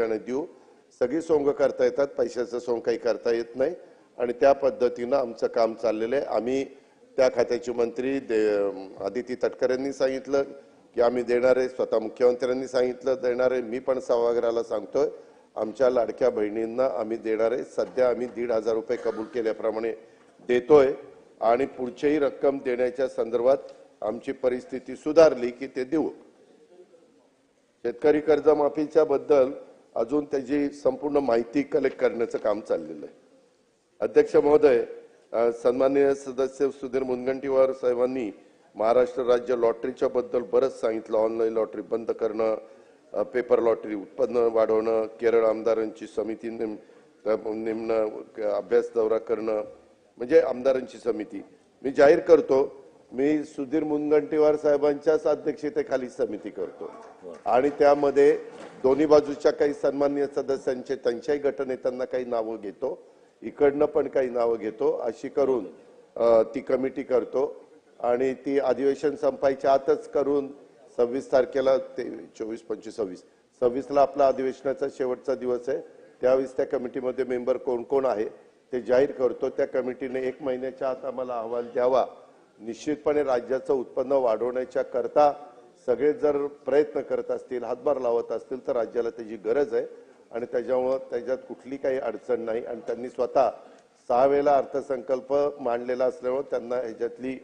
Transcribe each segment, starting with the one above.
ठिकाणी देऊ. सगळी सोंग करता येतात पैशाचं सोंग काही करता येत नाही. आणि त्या पद्धतीनं आमचं काम चाललेलं आहे. आम्ही त्या खात्याचे मंत्री दे आदिती तटकरे यांनी सांगितलं की आम्ही देणार आहे स्वतः मुख्यमंत्र्यांनी सांगितलं देणार आहे. मी पण सभागृहाला सांगतोय आमच्या लाडक्या बहिणींना आम्ही देणार आहे. सध्या आम्ही दीड हजार रुपये कबूल केल्याप्रमाणे देतोय. आणि पुढचीही रक्कम देण्याच्या संदर्भात आमची परिस्थिती सुधारली की ते देऊ. शेतकरी कर्जमाफीच्या बद्दल अजून त्याची संपूर्ण माहिती कलेक्ट करण्याचं काम चाललेलं आहे. अध्यक्ष महोदय सन्माननीय सदस्य सुधीर मुनगंटीवार साहेबांनी महाराष्ट्र राज्य लॉटरीच्या बद्दल बरंच सांगितलं. ऑनलाईन लॉटरी बंद करणं पेपर लॉटरी उत्पन्न वाढवणं केरळ आमदारांची समिती नेम नेमणं अभ्यास दौरा करणं म्हणजे आमदारांची समिती. मी जाहीर करतो मी सुधीर मुनगंटीवार साहेबांच्याच अध्यक्षतेखाली समिती करतो. आणि त्यामध्ये दोन्ही बाजूच्या काही सन्मान्य सदस्यांचे त्यांच्याही गटनेत्यांना काही नावं घेतो. इकडनं पण काही नावं घेतो. अशी करून ती कमिटी करतो. आणि ती अधिवेशन संपायच्या आतच करून सव्वीस तारखेला ते चोवीस पंचवीस सव्वीस सव्वीसला आपला अधिवेशनाचा शेवटचा दिवस आहे. त्यावेळेस त्या कमिटीमध्ये मेंबर कोण कोण आहे ते जाहीर करतो. त्या कमिटीने एक महिन्याच्या आत आम्हाला अहवाल द्यावा. निश्चितपणे राज्याचं उत्पन्न वाढवण्याच्या करता सगळे जर प्रयत्न करत असतील हातभार लावत असतील तर राज्याला त्याची गरज आहे. आणि त्याच्यामुळं त्याच्यात कुठली काही अडचण नाही. आणि त्यांनी स्वतः सहा वेळेला अर्थसंकल्प मांडलेला असल्यामुळे त्यांना ह्याच्यातली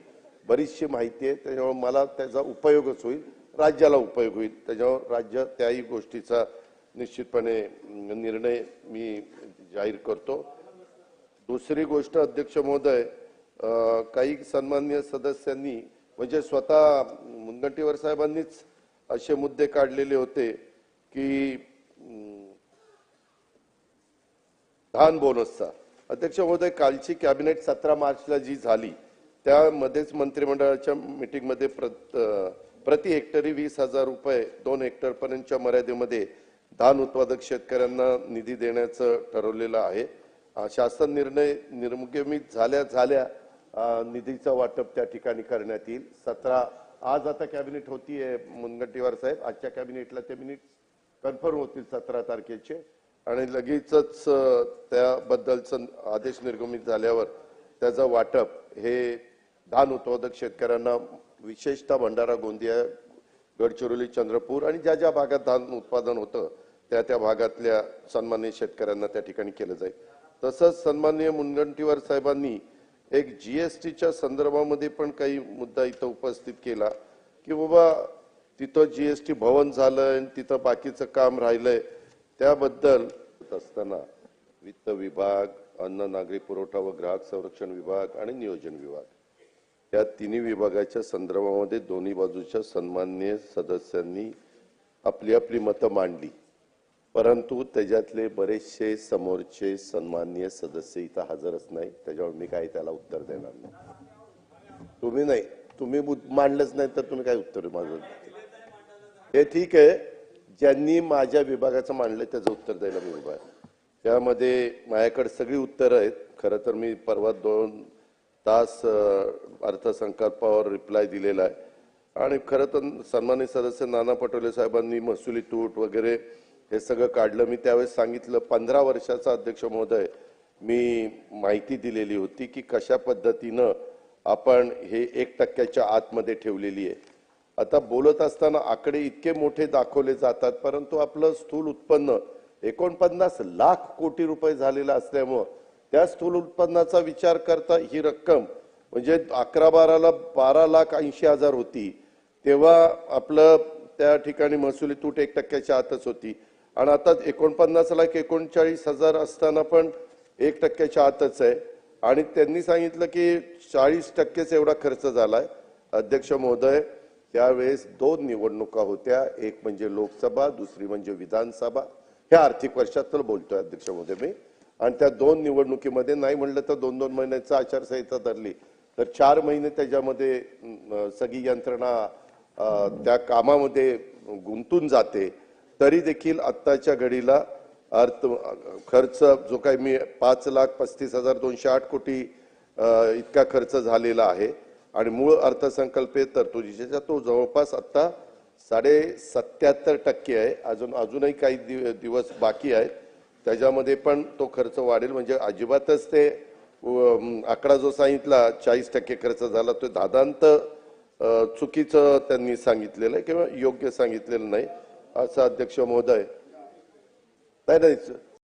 बरीचशी माहिती आहे. त्याच्यामुळे मला त्याचा उपयोगच होईल. राज्याला उपयोग होईल. त्याच्यावर राज्य त्याही गोष्टीचा निश्चितपणे निर्णय मी जाहीर करतो. दुसरी गोष्ट अध्यक्ष महोदय काही सन्मान्य सदस्यांनी म्हणजे स्वतः मुनगंटीवार साहेबांनीच असे मुद्दे काढलेले होते की धान बोनसचा अध्यक्ष महोदय कालची कॅबिनेट सतरा मार्चला जी झाली त्यामध्येच मंत्रिमंडळाच्या मीटिंगमध्ये प्रत प्रति हेक्टरी वीस हजार रुपये दोन हेक्टरपर्यंतच्या मर्यादेमध्ये धान उत्पादक शेतकऱ्यांना निधी देण्याचं ठरवलेलं आहे. शासन निर्णय निर्मुगमित झाल्या झाल्या निधीचं वाटप त्या ठिकाणी करण्यात येईल. सतरा आज आता कॅबिनेट होतीये मुनगंटीवार साहेब. आजच्या कॅबिनेटला ते मिनिट कन्फर्म होतील सतरा तारखेचे. आणि लगेचच त्याबद्दलचं आदेश निर्गमित झाल्यावर त्याचं वाटप हे धान उत्पादक शेतकऱ्यांना विशेषतः भंडारा गोंदिया गडचिरोली चंद्रपूर आणि ज्या ज्या भागात धान उत्पादन होतं त्या त्या भागातल्या सन्मान्य शेतकऱ्यांना त्या ठिकाणी केलं जाईल. तसंच सन्माननीय मुनगंटीवार साहेबांनी एक जीएसटीच्या संदर्भामध्ये पण काही मुद्दा इथं उपस्थित केला की बाबा तिथं जीएसटी भवन झालं आणि तिथं बाकीचं काम राहिलंय त्याबद्दल असताना वित्त विभाग अन्न नागरी पुरवठा व ग्राहक संरक्षण विभाग आणि नियोजन विभाग या तिन्ही विभागाच्या संदर्भामध्ये दोन्ही बाजूच्या सन्मान्य सदस्यांनी आपली आपली मतं मांडली. परंतु त्याच्यातले बरेचसे समोरचे सन्मान्य सदस्य इथं हजरच नाही त्याच्यावर मी काही त्याला उत्तर देणार नाही. तुम्ही नाही. तुम्ही मांडलंच नाही तर तुम्ही काय उत्तर माझं हे ठीक आहे. ज्यांनी माझ्या विभागाचं मांडलं त्याचं उत्तर द्यायला मी उभा आहे. त्यामध्ये माझ्याकडे सगळी उत्तरं आहेत. खरं तर मी परवा दोन तास अर्थसंकल्पावर रिप्लाय दिलेला आहे. आणि खरं तर सन्मानित सदस्य नाना पटोले साहेबांनी महसुली तूट वगैरे हे सगळं काढलं. मी त्यावेळेस सांगितलं पंधरा वर्षाचा अध्यक्ष महोदय मी माहिती दिलेली होती की कशा पद्धतीनं आपण हे एक टक्क्याच्या आतमध्ये ठेवलेली आहे. आता बोलत असताना आकडे इतके मोठे दाखवले जातात परंतु आपलं स्थूल उत्पन्न एकोणपन्नास लाख कोटी रुपये झालेलं असल्यामुळं त्या स्थूल उत्पन्नाचा विचार करता ही रक्कम म्हणजे अकरा बाराला बारा लाख ऐंशी हजार होती. तेव्हा आपलं त्या ठिकाणी महसुली तूट एक टक्क्याच्या आतच होती. आणि आता एकोणपन्नास लाख एकोणचाळीस हजार असताना पण एक टक्क्याच्या आतच आहे. आणि त्यांनी सांगितलं की चाळीस टक्केच एवढा खर्च झालाय. अध्यक्ष महोदय त्यावेळेस दोन निवडणुका होत्या. एक म्हणजे लोकसभा दुसरी म्हणजे विधानसभा. ह्या आर्थिक वर्षात बोलतोय अध्यक्ष महोदय मी. आणि त्या दोन निवडणुकीमध्ये नाही म्हणलं तर दोन दोन महिन्याचं आचारसंहिता धरली. तर चार महिने त्याच्यामध्ये सगळी यंत्रणा त्या कामामध्ये गुंतून जाते. तरी देखील आत्ताच्या घडीला अर्थ खर्च जो काही मी पाच लाख पस्तीस हजार दोनशे आठ कोटी इतका खर्च झालेला आहे. आणि मूळ अर्थसंकल्पीय तरतुदीच्या तो जवळपास आत्ता साडे सत्याहत्तर टक्के आहे. अजून अजूनही काही दिव- दिवस बाकी आहेत. त्याच्यामध्ये पण तो खर्च वाढेल. म्हणजे अजिबातच ते आकडा जो सांगितला चाळीस टक्के खर्च झाला तो दादांत चुकीचं त्यांनी सांगितलेलं आहे किंवा योग्य सांगितलेलं नाही. असं अध्यक्ष महोदय. नाही नाही